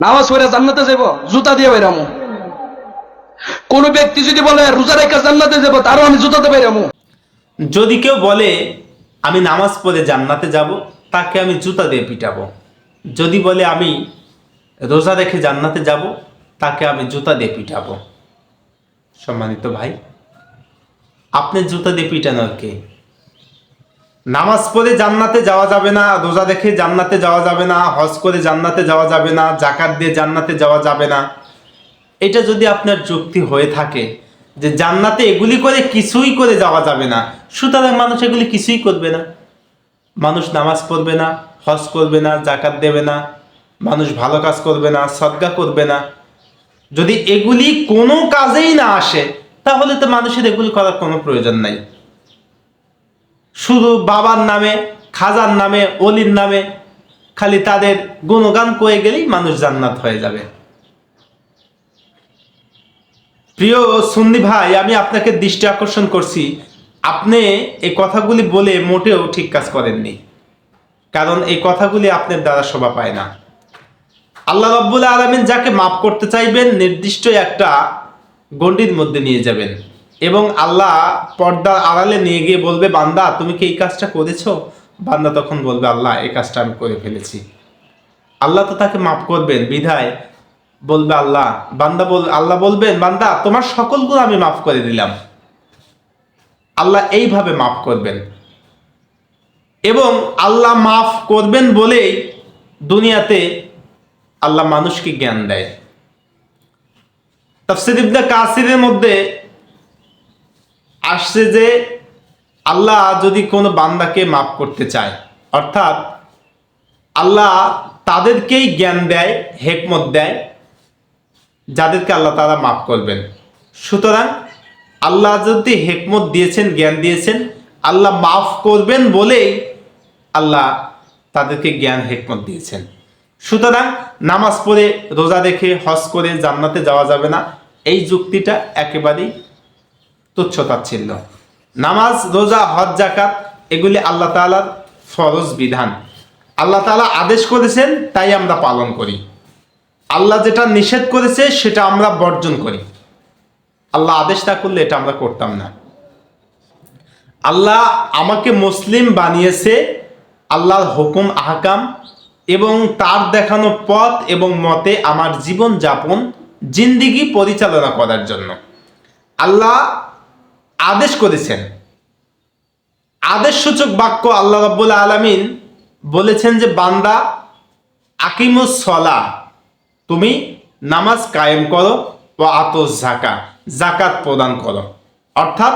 নামাজ পড়ে জান্নাতে যাব, জুতা দিয়ে বেরামু কোন ব্যক্তি যদি বলে, রোজা রেখে জান্নাতে যাব, তারও আমি জুতাতে বেরামু যদি কেউ বলে, আমি নামাজ পড়ে জান্নাতে যাব, তাকে আমি জুতা দিয়ে পিটাবো। যদি বলে, আমি রোজা রেখে জান্নাতে যাব, তাকে আমি জুতা দিয়ে পিটাবো। সম্মানিত ভাই, আপনি জুতা দিয়ে পিটানোর কে? নামাজ পড়ে জান্নাতে যাওয়া যাবে না, রোজা রেখে জান্নাতে যাওয়া যাবে না, হজ করে জান্নাতে যাওয়া যাবে না, জাকাত দিয়ে জান্নাতে যাওয়া যাবে না। এটা যদি আপনার যুক্তি হয়ে থাকে যে জান্নাতে এগুলি করে কিছুই করে যাওয়া যাবে না, সুতরাং মানুষ এগুলি কিছুই করবে না। মানুষ নামাজ পড়বে না, হজ করবে না, জাকাত দেবে না, মানুষ ভালো কাজ করবে না, সদ্গা করবে না। যদি এগুলি কোনো কাজেই না আসে, তাহলে তো মানুষের এগুলি করার কোনো প্রয়োজন নাই। শুধু বাবার নামে, খাজার নামে, অলির নামে, খালি তাদের গুণগান করে গেলেই মানুষ জান্নাত হয়ে যাবে। প্রিয় সুন্নি ভাই, আমি আপনাকে দৃষ্টি আকর্ষণ করছি। আপনি এই কথাগুলি বলে মোটেও ঠিক কাজ করেননি। কারণ এই কথাগুলি আপনার দ্বারা শোভা পায় না। আল্লাহ রব্বুল আলমিন যাকে মাফ করতে চাইবেন, নির্দিষ্ট একটা গণ্ডির মধ্যে নিয়ে যাবেন। এবং আল্লাহ পর্দার আড়ালে নিয়ে গিয়ে বলবে, বান্দা, তুমি কি এই কাজটা করেছ? বান্দা তখন বলবে, আল্লাহ, এই কাজটা আমি করে ফেলেছি। আল্লাহ তো তাকে মাফ করবেন, বিধায় বলবে আল্লাহ। বান্দা বল, আল্লাহ বলবেন, বান্দা, তোমার সকল গুণ আমি মাফ করে দিলাম। আল্লাহ এইভাবে মাফ করবেন। এবং আল্লাহ মাফ করবেন বলেই দুনিয়াতে আল্লাহ মানুষকে জ্ঞান দেয়। তাফসির ইবনে কাসিরের মধ্যে আসছে যে আল্লাহ যদি কোনো বান্দাকে মাফ করতে চায়, অর্থাৎ আল্লাহ তাদেরকেই জ্ঞান দেয়, হেকমত দেয়, যাদেরকে আল্লাহ তারা মাফ করবেন। সুতরাং আল্লাহ যদি হেকমত দিয়েছেন, জ্ঞান দিয়েছেন, আল্লাহ মাফ করবেন বলেই আল্লাহ তাদেরকে জ্ঞান, হেকমত দিয়েছেন। সুতরাং নামাজ পড়ে, রোজা রেখে, হজ করে জান্নাতে যাওয়া যাবে না। এই যুক্তিটা একেবারেই তুচ্ছতাচ্ছিল্য নামাজ, রোজা, হজ জাকাত এগুলি আল্লাহ তাআলার ফরজ বিধান। আল্লাহ তাআলা আদেশ করেছেন, তাই আমরা পালন করি। আল্লাহ যেটা নিষেধ করেছে, সেটা আমরা বর্জন করি। আল্লাহ আদেশ না করলে এটা আমরা করতাম না। আল্লাহ আমাকে মুসলিম বানিয়েছে, আল্লাহর হুকুম, আহকাম এবং তার দেখানো পথ এবং মতে আমার জীবন যাপন জিন্দিগি পরিচালনা করার জন্য। আল্লাহ আদেশ করেছেন। আদেশসূচক বাক্য আল্লাহ রাব্বুল আলামিন বলেছেন যে, বান্দা আকিমুস সলা তুমি নামাজ কায়েম করো ও আতস জাকা জাকাত প্রদান করো। অর্থাৎ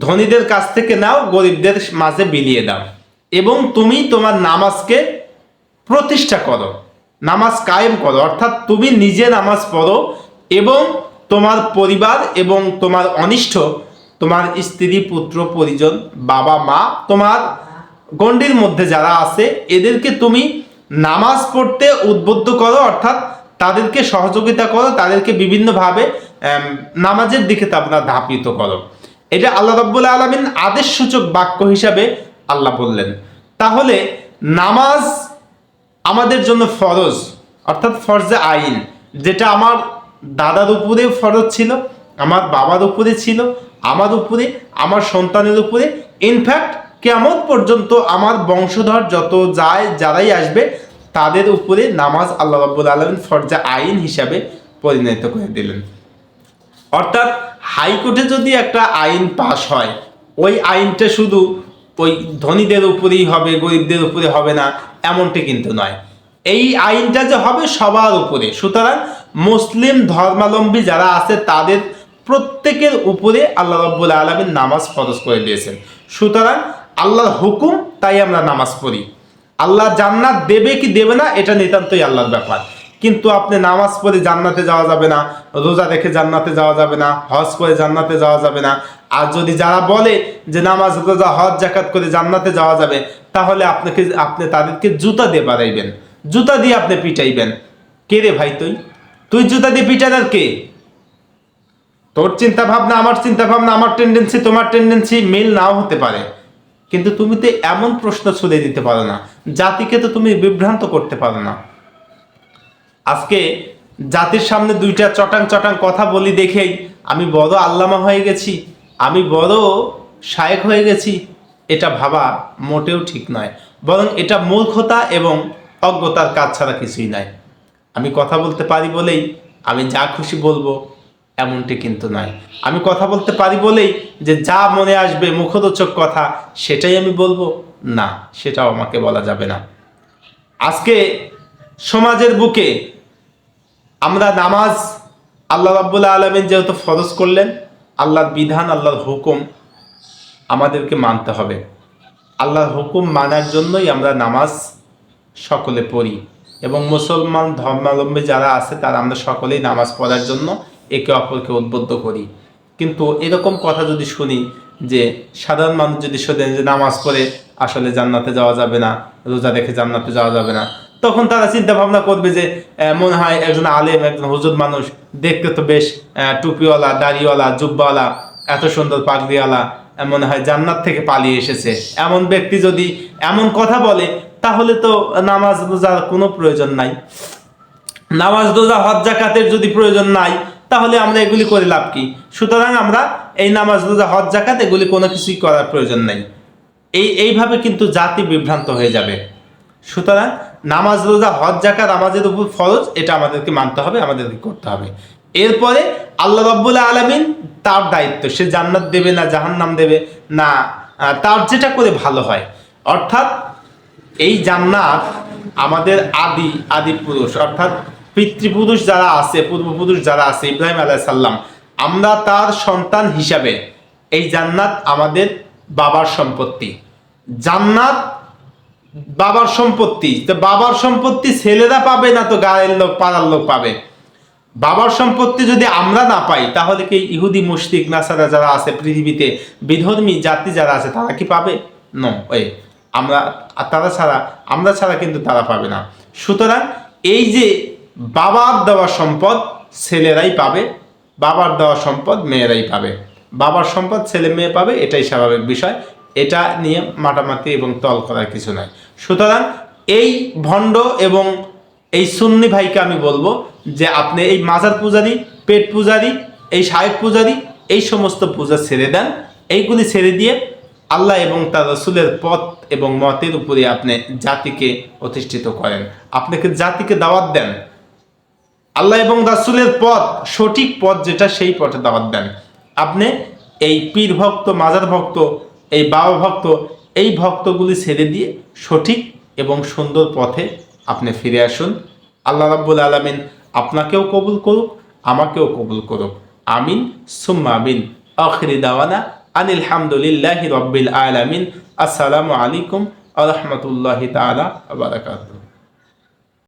ধনীদের কাছ থেকে নাও, গরিবদের মাঝে বিলিয়ে দাও। এবং তুমি তোমার নামাজকে প্রতিষ্ঠা করো, নামাজ কায়েম করো। অর্থাৎ তুমি নিজে নামাজ পড়ো এবং তোমার পরিবার এবং তোমার অনিষ্ট তোমার স্ত্রী, পুত্র, পরিজন, বাবা, মা, তোমার গণ্ডির মধ্যে যারা আছে, এদেরকে তুমি নামাজ পড়তে উদ্বুদ্ধ করো, অর্থাৎ তাদেরকে সহযোগিতা করো, তাদেরকে বিভিন্নভাবে নামাজের দিকে তোমরা ধাপিত করো। এটা আল্লাহ রাব্বুল আলমিন আদেশ সূচক বাক্য হিসাবে আল্লাহ বললেন। তাহলে নামাজ আমাদের জন্য ফরজ, অর্থাৎ ফরজে আইন, যেটা আমার দাদার উপরে ফরজ ছিল আমার বাবার উপরে ছিল, আমার উপরে, আমার সন্তানের উপরে। ইনফ্যাক্ট কেমন পর্যন্ত আমার বংশধর যত যায়, যারাই আসবে, তাদের উপরে নামাজ আল্লাহ রাব্বুল আলমিন ফরজে আইন হিসাবে পরিণত করে দিলেন। অর্থাৎ হাইকোর্টে যদি একটা আইন পাশ হয়, ওই আইনটা শুধু ওই ধনীদের উপরেই হবে, গরিবদের উপরে হবে না, এমনটি কিন্তু নয়। এই আইনটা যে হবে সবার উপরে। সুতরাং মুসলিম ধর্মাবলম্বী যারা আছে, তাদের প্রত্যেকের উপরে আল্লাহ রব্বুল আলমীর নামাজ ফরজ করে দিয়েছেন। সুতরাং আল্লাহর হুকুম তাই আমরা নামাজ পড়ি। আল্লাহ জান্নাত দেবে কি দেবে না, এটা নিতান্তই আল্লাহর ব্যাপার। কিন্তু আপনি নামাজ পড়ে জান্নাতে যাওয়া যাবে না, রোজা রেখে জান্নাতে যাওয়া যাবে না, হজ করে জান্নাতে যাওয়া যাবে না। আর যদি যারা বলে যে নামাজ, রোজা, হজ জাকাত করে জান্নাতে যাওয়া যাবে, তাহলে আপনাকে, আপনি তাদেরকে জুতা দিয়ে বাড়াইবেন। জুতা দিয়ে আপনি পিটাইবেন। কে রে ভাই তুই? তুই জুতা দিয়ে পিটানোর কে? তোর চিন্তা ভাবনা আমার চিন্তা ভাবনা আমার টেন্ডেন্সি তোমার টেন্ডেন্সি মিল নাও হতে পারে। কিন্তু তুমি তো এমন প্রশ্ন ছুড়ে দিতে পারো না। জাতিকে তো তুমি বিভ্রান্ত করতে পারো না। আজকে জাতির সামনে দুইটা চটাং চটাং কথা বলি দেখেই আমি বড় আল্লামা হয়ে গেছি, আমি বড় শায়েক হয়ে গেছি, এটা ভাবা মোটেও ঠিক নয়। বরং এটা মূর্খতা এবং অজ্ঞতার কাজ ছাড়া কিছুই নয় আমি কথা বলতে পারি বলেই আমি যা খুশি বলব। এমনটি কিন্তু নয়। আমি কথা বলতে পারি বলেই যে যা মনে আসবে মুখরোচক কথা, সেটাই আমি বলব। না, সেটাও আমাকে বলা যাবে না। আজকে সমাজের বুকে আমরা নামাজ আল্লাহ রাব্বুল আলমিন যেহেতু ফরজ করলেন, আল্লাহর বিধান, আল্লাহর হুকুম আমাদেরকে মানতে হবে। আল্লাহর হুকুম মানার জন্যই আমরা নামাজ সকলে পড়ি এবং মুসলমান ধর্মাবলম্বী যারা আছে, তারা আমরা সকলেই নামাজ পড়ার জন্য একে অপরকে উদ্বুদ্ধ করি। কিন্তু এরকম কথা যদি শুনি যে সাধারণ মানুষ যদি শোনেন যে নামাজ পড়ে আসলে জান্নাতে যাওয়া যাবে না, রোজা রেখে জান্নাতে যাওয়া যাবে না, তখন তারা চিন্তা ভাবনা করবে যে মনে হয় একজন আলেম, একজন হুজুর মানুষ দেখতে তো বেশ টুপিওয়ালা, দাড়িওয়ালা, জুব্বাওয়ালা, এত সুন্দর পাগড়িওয়ালা মনে হয় জান্নাত থেকে পালিয়ে এসেছে। এমন ব্যক্তি যদি এমন কথা বলে, তাহলে তো নামাজ রোজার কোনো প্রয়োজন নাই। নামাজ রোজা হজ জাকাতের যদি প্রয়োজন নাই তাহলে আমরা এগুলি করে লাভ কি? সুতরাং আমরা এই নামাজ রোজা, হজ জাকাত এগুলি কোনো কিছুই করার প্রয়োজন নেই। এই, এইভাবে কিন্তু জাতি বিভ্রান্ত হয়ে যাবে। সুতরাং নামাজ রোজা, হজ জাকাত আমাদের উপর ফরজ, এটা আমাদেরকে মানতে হবে, আমাদেরকে করতে হবে। এরপরে আল্লাহ রব্বুল আলমিন তার দায়িত্ব, সে জান্নাত দেবে না জাহান্নাম দেবে? না তার যেটা করে ভালো হয়। অর্থাৎ এই জান্নাত আমাদের আদি আদি পুরুষ। অর্থাৎ পিতৃপুরুষ যারা আছে, পূর্বপুরুষ যারা আছে, ইব্রাহিম আলাহ সাল্লাম আমরা তার সন্তান হিসাবে এই জান্নাত আমাদের বাবার সম্পত্তি। জান্নাত বাবার সম্পত্তি। তো বাবার সম্পত্তি ছেলেরা পাবে না তো গায়ের লোক, পাড়ার লোক পাবে? বাবার সম্পত্তি যদি আমরা না পাই, তাহলে কি ইহুদি, মুশরিক, নাসারা যারা আছে, পৃথিবীতে বিধর্মী, জাতি যারা আছে, তারা কি পাবে? নো ওই আমরা তারা ছাড়া, আমরা ছাড়া কিন্তু তারা পাবে না। সুতরাং এই যে বাবার দেওয়া সম্পদ ছেলেরাই পাবে, বাবার দেওয়া সম্পদ মেয়েরাই পাবে। বাবার সম্পদ ছেলে মেয়ে পাবে, এটাই স্বাভাবিক বিষয়। এটা নিয়ে মাটামাতি এবং তল করার কিছু নয় সুতরাং এই ভণ্ড এবং এই সুন্নি ভাইকে আমি বলব যে আপনি এই মাজার পূজারি, পেট পূজারি, এই শায়েক পূজারি, এই সমস্ত পূজা ছেড়ে দেন। এইগুলি ছেড়ে দিয়ে আল্লাহ এবং তার রসুলের পথ এবং মতের উপরে আপনি জাতিকে প্রতিষ্ঠিত করেন। আপনাকে জাতিকে দাওয়াত দেন। আল্লাহ এবং রাসুলের পথ, সঠিক পথ যেটা সেই পথে দাওয়াত দেন। আপনি এই পীর ভক্ত, মাজার ভক্ত, এই বাবা ভক্ত, এই ভক্তগুলি ছেড়ে দিয়ে সঠিক এবং সুন্দর পথে আপনি ফিরে আসুন। আল্লাহ রাব্বুল আলমিন আপনাকেও কবুল করুক, আমাকেও কবুল করুক। আমিন। সুম্মা আমিন। আখরি দাওয়ানা আনিল হামদুলিল্লাহি রব্বিল আলামিন। আসসালামু আলাইকুম আ রহমতুল্লাহি তাআলা ওয়া বারাকাতুহু।